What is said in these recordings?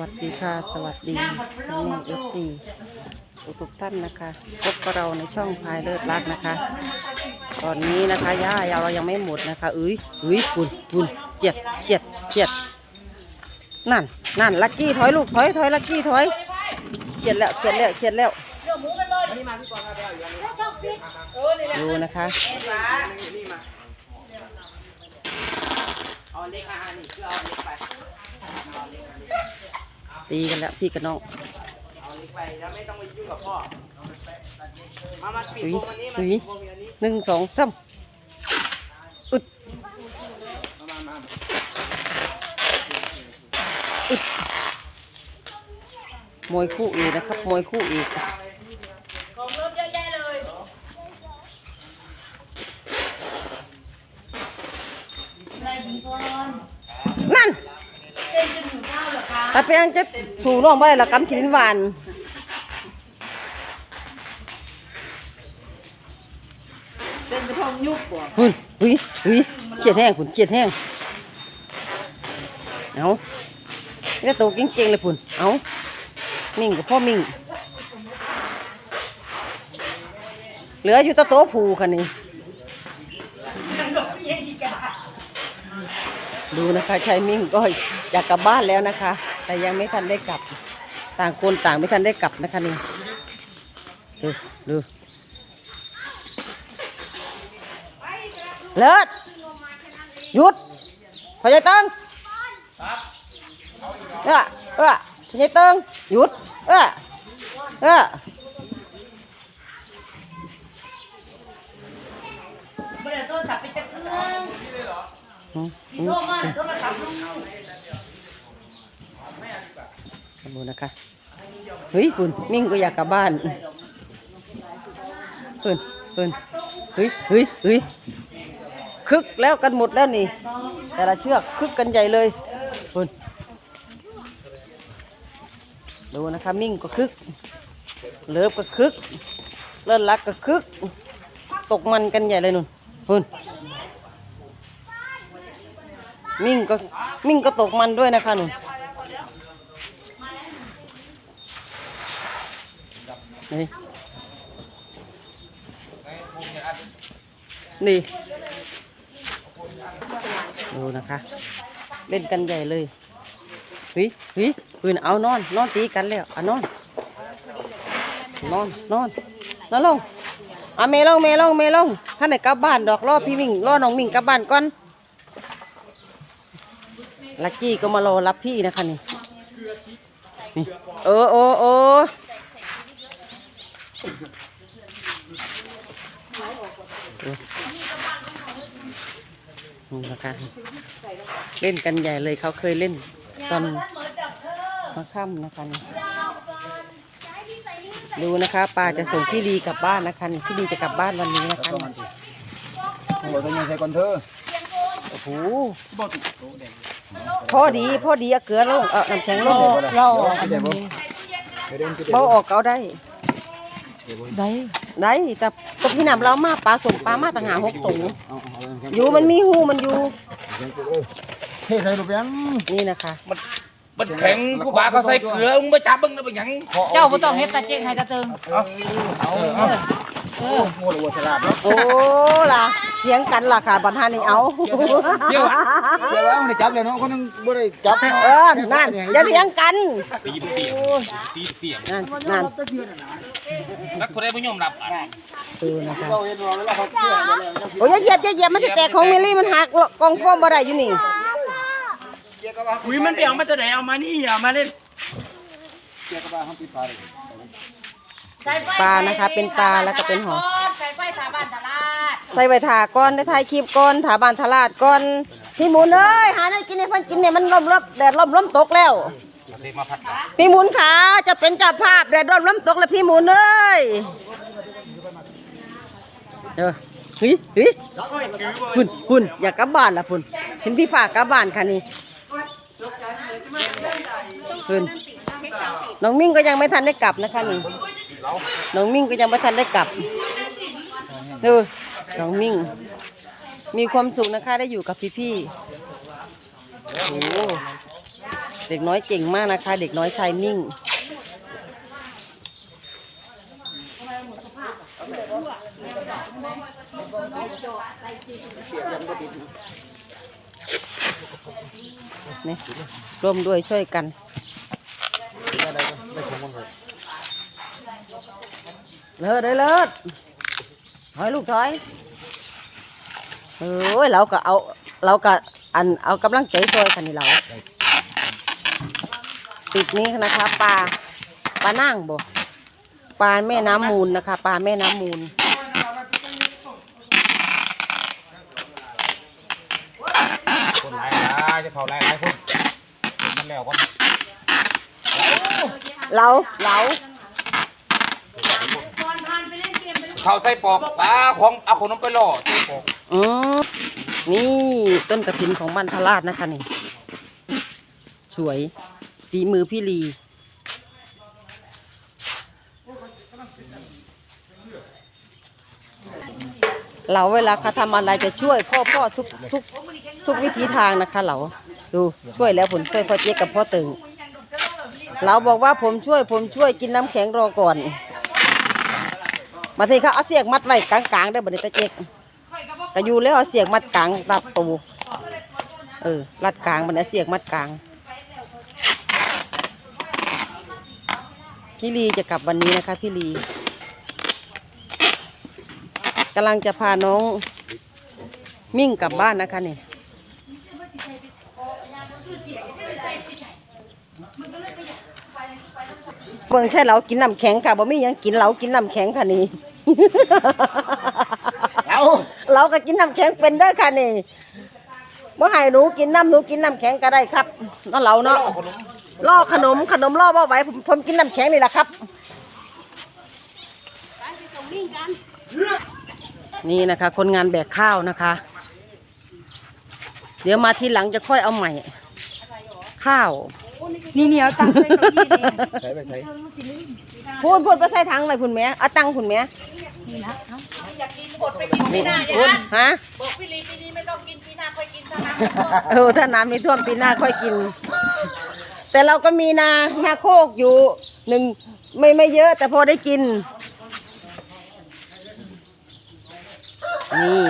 วัสดีค่ะ สวัสดีท่านแม่เอฟซีทุกท่านนะคะ พบกับเราในช่องพายเลิศรักนะคะ ตอนนี้นะคะย่าเรายังไม่หมดนะคะอุ้ยอุ้ยปุ่นปุ่นเจ็ดเจ็ดเจ็ดนั่นนั่นลักกี้ถอยลูกถอยถอยลักกี้ถอยเขียนแล้วเขียนแล้วเขียนแล้วดูนะคะเอาเล็กอะนี่คือเอาเล็กไป ตีกันแล้วพี่กับน้องเอาเล็กไปแล้วไม่ต้องไปยุ่งกับพ่อมามาปิดอุ้ยวงอันนี้มาอุ้ยปิดวงอันนี้หนึ่งสองสามอึดมามามวยคู่อีกนะครับมวยคู่อีกของเริ่มเยอะแยะเลยอะไรหญิงพรนั่นเต้นจนหิวข้าวเหรอคะตาเปียงจะสู่น้องบ่ได้ละกำกินหวานเป็นกระทงยุบบ่หุ่นหุยหุยเจียดแห้งผุนเจียดแห้งเอานี่ตัวเก่งๆเลยผุนเอามิ่งกับพ่อมิ่งเหลืออยู่แตะโต๊ะผูค่ะนี่ดูนะคะชายมิ่งก็อยากกลับบ้านแล้วนะคะ แต่ยังไม่ทันได้กลับ ต่างคนต่างไม่ทันได้กลับนะคะนี่ดูดูเลิศหยุดพยายตึงเออเออพยายตึงหยุดเออเออไม่ได้โทรศัพท์ไปจะเครื่องอืมสิโทรมาโทรศัพท์ลูก ดูนะคะ เฮ้ยคุณมิ่งก็อยากกลับบ้านเพิ่นเพิ่นเฮ้ยเฮ้ยเฮ้ยคึกแล้วกันหมดแล้วนี่ แต่ละเชือกคึกกันใหญ่เลยเพิ่นดูนะคะ มิ่งก็คึก เลิฟก็คึก เลิศรักก็คึก ตกมันกันใหญ่เลยนุ่นเพิ่นมิ่งก็มิ่งก็ตกมันด้วยนะคะนุ่น นี่นี่ดูนะคะ เล่นกันใหญ่เลยหวิหวิปืนเอานอน นอนตีกันแล้วอะนอน นอนนอนนอนลงอะเมลงเมลงเมลงท่านไหนกลับบ้านดอกรอพี่วิ่งรอน้องวิ่งกลับบ้านก่อนลักกี้ก็มารอรับพี่นะคะนี่นี่เออโอโอ นี่นะคะเล่นกันใหญ่เลยเขาเคยเล่นตอนมาค่ำนะคะนี่ดูนะคะป้าจะส่งพี่ดีกลับบ้านนะคะนี่พี่ดีจะกลับบ้านวันนี้นะคะนี่โอ้ยต้องยังใส่ก่อนเธอโอ้โหพอดีพอดีเอาเกลือลงเอาน้ำแข็งลงเราอันนี้เดินกินเบาออกเอาได้ ได้ได้แต่ตพี่น้ำเรามาปลาสมปลามาต่างหากหกตัวเอาเอาเอาอยู่มันมีหูมันอยู่เฮ้ยใส่ลูกยังนี่นะคะมันแข็งกูบาเขาใส่เกลือมึงมาจับมึงนะเป็นหยังเจ้าบ่ต้องเฮ็ดตาเจ๊งให้ตาเติงเอาเอา โอ้โหหัวฉลาดเนาะโอ้ล่ะเถียงกันล่ะค่ะบันทานี่เอาเดี๋ยวเดี๋ยวว่าไม่ได้จับเลยเนาะคนนึงไม่ได้จับเออนั่นอย่าเถียงกันตีเตียงตีเตียงนั่นนั่นนักคนได้ไม่ยอมรับอะดูนะคะโอ้ยเหยียบเหยียบมันจะแตกของเมลี่มันหักกองโฟมบ่ได้อยู่นี่อุ้ยมันเปียงมาจะไหนเอามานี่เอามาเล่นเกียร์กระบะห้องปิดฝาเลย ปลานะคะ เป็นปลาแล้วก็เป็นหอสายไฟสาบ้านตลาดใส่ใบถาก้อนได้ถ่ายคลิปก้อนถาบานทลาดก้อนพี่หมุนเอ้ยหาได้กินในพันกินเนี่ยมันล่มลบแดดล่มล้มตกแล้วเทมาพัดพี่หมุนขาจะเป็นเจ้าภาพแดดร่มล้มตกแล้วพี่หมุนเอ้ยเออเฮ้ยเฮ้ยพุ่นพุ่นอยากกลับบ้านละพุ่นเห็นพี่ฝากกลับบ้านค่ะนี่พุ่นน้องมิ่งก็ยังไม่ทันได้กลับนะคะนี่ น้องมิ่งก็ยังไม่ทันได้กลับดูน้องมิ่ง มีความสุขนะคะได้อยู่กับพี่ๆโอ้โหเด็กน้อยเก่งมากนะคะ เด็กน้อยชายนิ่งนี่ร่วมด้วยช่วยกัน เลิศเลยเลิศถอยลูกถอยเอ้ยเราก็เอาเราก็อันเอากำลังใจช่วยกันนี่เราติดนี้นะคะปลาปลานั่งบ่ปลาแม่น้ำมูลนะคะปลาแม่น้ำมูลคนหลายหลายจะเผาหลายหลายคนมันแล้วก็เราเรา เขาใส่ปอกปลาของเอาขนมไปล่อใส่ปอกอืมนี่ต้นกระถินของมันทราชนะคะนี่ สวยฝีมือพี่ลี เราเวลาเขาทำอะไรจะช่วยพ่อพ่อทุกทุกทุกวิธีทางนะคะ เราดูช่วยแล้วผมช่วยพ่อเจ๊กกับพ่อตึง เราบอกว่าผมช่วยผมช่วยกินน้ำแข็งรอก่อน มาทีเขาเอาเสียกมัดไว้กลางๆได้บัดนี้ตาเจ๊กก็อยู่แล้วเอาเสียกมัดกลางรัดตูเออรัดกลางมันเอาเสียกมัดกลางพี่ลีจะกลับวันนี้นะคะพี่ลีกำลังจะพาน้องมิ่งกลับบ้านนะคะนี่ เบิ่งใช่เรากินน้ำแข็งค่ะบ่มีหยังกินเรากินน้ำแข็งค่ะนี่ เอาเราก็กินน้ำแข็งเป็นได้อค่ะนี่บ่ให้หนูกินน้ำหนูกินน้ำแข็งก็ได้ครับนั่นเราเนาะล่อขนมขนมล่อบ่ไหวผมผมกินน้ำแข็งนี่แหละครับ นี่นะคะ คนงานแบกข้าวนะคะ เดี๋ยวมาทีหลังจะค่อยเอาใหม่ ข้าว นี่เหนียวตังใส่เก้าอี้เนี่ยใส่ไปใส่พูดพูดไปใส่ถังเลยคุณแม่เอาตังค์คุณแม่นี่นะเอานี่พูดฮะบอกพี่ลีปีนี้ไม่ต้องกินปีหน้าค่อยกินเท่านั้นเออถ้าน้ำไม่ท่วมปีหน้าค่อยกิน แต่เราก็มีนานาโคกอยู่หนึ่งไม่ไม่เยอะ แต่พอได้กิน นี่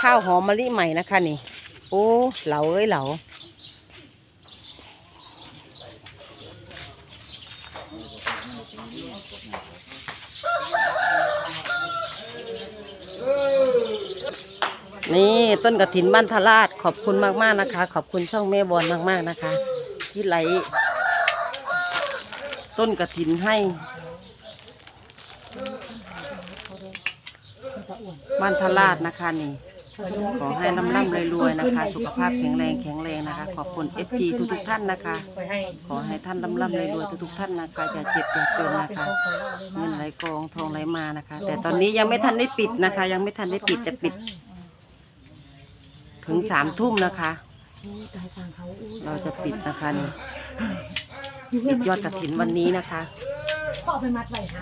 ข้าวหอมมะลิใหม่นะคะนี่ โอ้เหลาเอ้ยเหลา นี่ต้นกระถินบ้านทาราชขอบคุณมากๆนะคะ ขอบคุณช่องแม่บอลมากๆนะคะ ที่ไหลต้นกระถินให้ บ้านทาราชนะคะนี่ ขอให้ร่ำร่ำรวยๆนะคะ สุขภาพแข็งแรงแข็งแรงนะคะ ขอบคุณ FC ทุกๆท่านนะคะ ขอให้ท่านร่ำร่ำรวยๆทุกๆท่านนะคะอย่าเจ็บอย่าจนนะคะเงินไหลกองทองไหลมานะคะ แต่ตอนนี้ยังไม่ทันได้ปิดนะคะ ยังไม่ทันได้ปิดจะปิด ถึงสามทุ่มนะคะ เราจะปิดนะคะนี่ปิดยอดกระถินวันนี้นะคะพ่อไปมัดไว้หา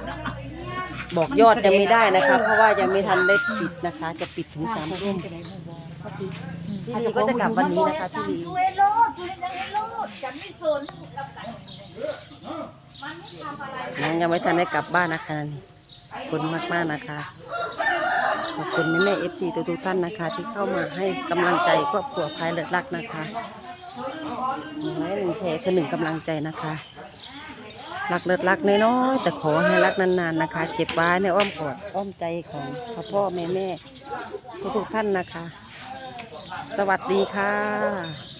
บอกยอดยังไม่ได้นะคะ เพราะว่ายังไม่ทันได้ปิดนะคะ จะปิดถึงสามทุ่มพี่ลีก็จะกลับวันนี้นะคะพี่ลีช่วยโลดช่วยยังไงโลดฉันไม่สนกับกันมันไม่ทำอะไรยังยังไม่ทันได้กลับบ้านนะคะขอบคุณมากๆนะคะ ขอบคุณแม่แม่เอฟซีทุกๆท่านนะคะ ที่เข้ามาให้กำลังใจครอบครัวพายเลิศรักนะคะหนึ่งไลค์หนึ่งแชร์คือหนึ่งกำลังใจนะคะ รักเลิศรักน้อยๆแต่ขอให้รักนานๆนะคะ เก็บไว้ในอ้อมกอดอ้อมใจของพ่อพ่อแม่แม่ทุกๆท่านนะคะ สวัสดีค่ะ